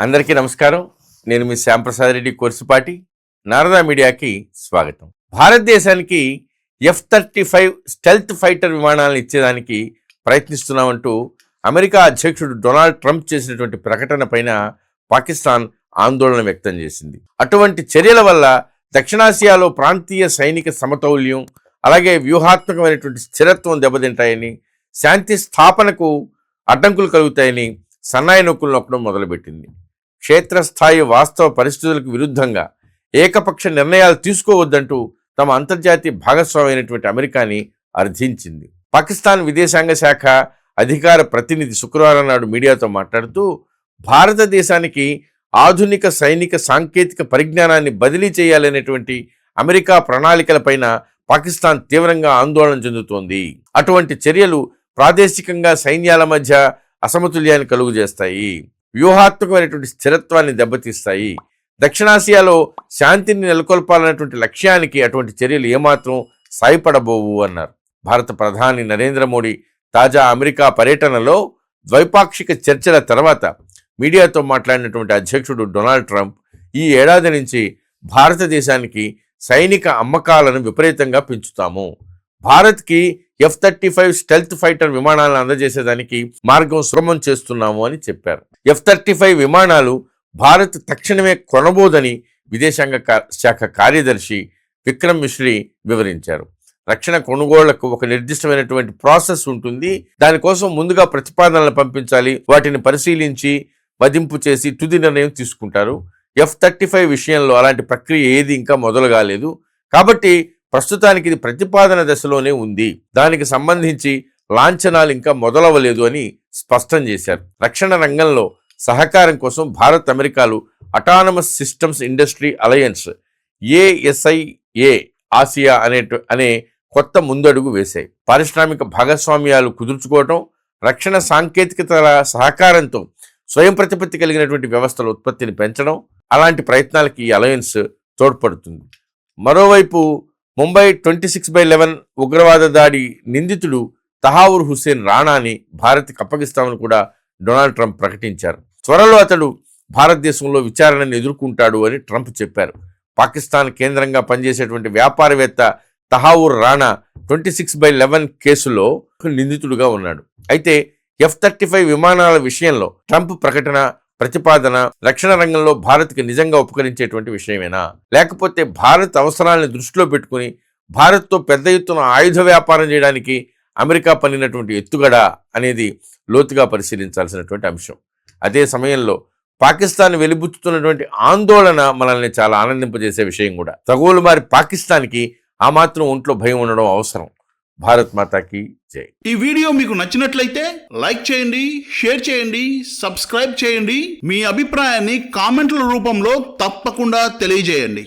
అందరికీ నమస్కారం. నేను మీ శ్యాంప్రసాద్ రెడ్డి కోర్సుపాటి. నారదా మీడియాకి స్వాగతం. భారతదేశానికి F thirty five stealth fighter విమానాలను ఇచ్చేదానికి ప్రయత్నిస్తున్నామంటూ అమెరికా అధ్యక్షుడు డొనాల్డ్ ట్రంప్ చేసినటువంటి ప్రకటన పైన పాకిస్తాన్ ఆందోళన వ్యక్తం చేసింది. అటువంటి చర్యల వల్ల దక్షిణాసియాలో ప్రాంతీయ సైనిక సమతౌల్యం అలాగే వ్యూహాత్మకమైనటువంటి స్థిరత్వం దెబ్బతింటాయని శాంతి స్థాపనకు అడ్డంకులు కలుగుతాయని సన్నాయి నొక్కులు నొక్కడం మొదలుపెట్టింది. క్షేత్రస్థాయి వాస్తవ పరిస్థితులకు విరుద్ధంగా ఏకపక్ష నిర్ణయాలు తీసుకోవద్దంటూ తమ అంతర్జాతీయ భాగస్వామి అయినటువంటి అమెరికాని అర్థించింది. పాకిస్తాన్ విదేశాంగ శాఖ అధికార ప్రతినిధి శుక్రవారం నాడు మీడియాతో మాట్లాడుతూ భారతదేశానికి ఆధునిక సైనిక సాంకేతిక పరిజ్ఞానాన్ని బదిలీ చేయాలనేటువంటి అమెరికా ప్రణాళికలపైన పాకిస్తాన్ తీవ్రంగా ఆందోళన చెందుతోంది. అటువంటి చర్యలు ప్రాదేశికంగా సైన్యాల మధ్య అసమతుల్యాన్ని కలుగు చేస్తాయి వ్యూహాత్మకమైనటువంటి స్థిరత్వాన్ని దెబ్బతీస్తాయి. దక్షిణాసియాలో శాంతిని నెలకొల్పాలన్నటువంటి లక్ష్యానికి అటువంటి చర్యలు ఏమాత్రం సాయపడబోవు అన్నారు. భారత ప్రధాని నరేంద్ర మోడీ తాజా అమెరికా పర్యటనలో ద్వైపాక్షిక చర్చల తర్వాత మీడియాతో మాట్లాడినటువంటి అధ్యక్షుడు డొనాల్డ్ ట్రంప్ ఈ ఏడాది నుంచి భారతదేశానికి సైనిక అమ్మకాలను విపరీతంగా పెంచుతాము. భారత్కి F thirty five stealth fighter విమానాలను అందజేసేదానికి మార్గం సులభం చేస్తున్నాము అని చెప్పారు. ఎఫ్ థర్టీ ఫైవ్ విమానాలు భారత్ తక్షణమే కొనబోదని విదేశాంగ శాఖ కార్యదర్శి విక్రమ్ మిశ్రీ వివరించారు. రక్షణ కొనుగోళ్ళకు ఒక నిర్దిష్టమైనటువంటి ప్రాసెస్ ఉంటుంది. దానికోసం ముందుగా ప్రతిపాదనలు పంపించాలి. వాటిని పరిశీలించి మదింపు చేసి తుది నిర్ణయం తీసుకుంటారు. ఎఫ్ థర్టీ ఫైవ్ విషయంలో అలాంటి ప్రక్రియ ఏది ఇంకా మొదలు కాలేదు. కాబట్టి ప్రస్తుతానికి ఇది ప్రతిపాదన దశలోనే ఉంది. దానికి సంబంధించి లాంఛనాలు ఇంకా మొదలవ్వలేదు అని స్పష్టం చేశారు. రక్షణ రంగంలో సహకారం కోసం Bharat అమెరికాలు autonomous systems industry alliance A S I A Asia అనే అనే కొత్త ముందడుగు వేశాయి. పారిశ్రామిక భాగస్వామ్యాలు కుదుర్చుకోవటం రక్షణ సాంకేతికతల సహకారంతో స్వయం ప్రతిపత్తి కలిగినటువంటి వ్యవస్థల ఉత్పత్తిని పెంచడం అలాంటి ప్రయత్నాలకి ఈ అలయన్స్ తోడ్పడుతుంది. మరోవైపు Mumbai twenty six by eleven ఉగ్రవాద దాడి నిందితుడు తహావూర్ హుస్సేన్ రాణాని భారత్కి అప్పగిస్తామని కూడా డొనాల్డ్ ట్రంప్ ప్రకటించారు. త్వరలో అతడు భారతదేశంలో విచారణను ఎదుర్కొంటాడు అని ట్రంప్ చెప్పారు. పాకిస్తాన్ కేంద్రంగా పనిచేసేటువంటి వ్యాపారవేత్త Tahawwur Rana twenty six by eleven కేసులో నిందితుడుగా ఉన్నాడు. అయితే ఎఫ్ థర్టీ ఫైవ్ విమానాల విషయంలో ట్రంప్ ప్రకటన ప్రతిపాదన రక్షణ రంగంలో భారత్కి నిజంగా ఉపకరించేటువంటి విషయమేనా? లేకపోతే భారత్ అవసరాలను దృష్టిలో పెట్టుకుని భారత్తో పెద్ద ఎత్తున ఆయుధ వ్యాపారం చేయడానికి అమెరికా పన్నినటువంటి ఎత్తుగడ అనేది లోతుగా పరిశీలించాల్సినటువంటి అంశం. అదే సమయంలో పాకిస్తాన్ వెలిబుచ్చుతున్నటువంటి ఆందోళన మనల్ని చాలా ఆనందింపజేసే విషయం కూడా. తగువలు మారి పాకిస్తాన్కి ఆ మాత్రం ఒంట్లో భయం ఉండడం అవసరం. భారత్ మాతాకి జై. ఈ వీడియో మీకు నచ్చినట్లయితే లైక్ చేయండి షేర్ చేయండి సబ్స్క్రైబ్ చేయండి. మీ అభిప్రాయాన్ని కామెంట్ల రూపంలో తప్పకుండా తెలియజేయండి.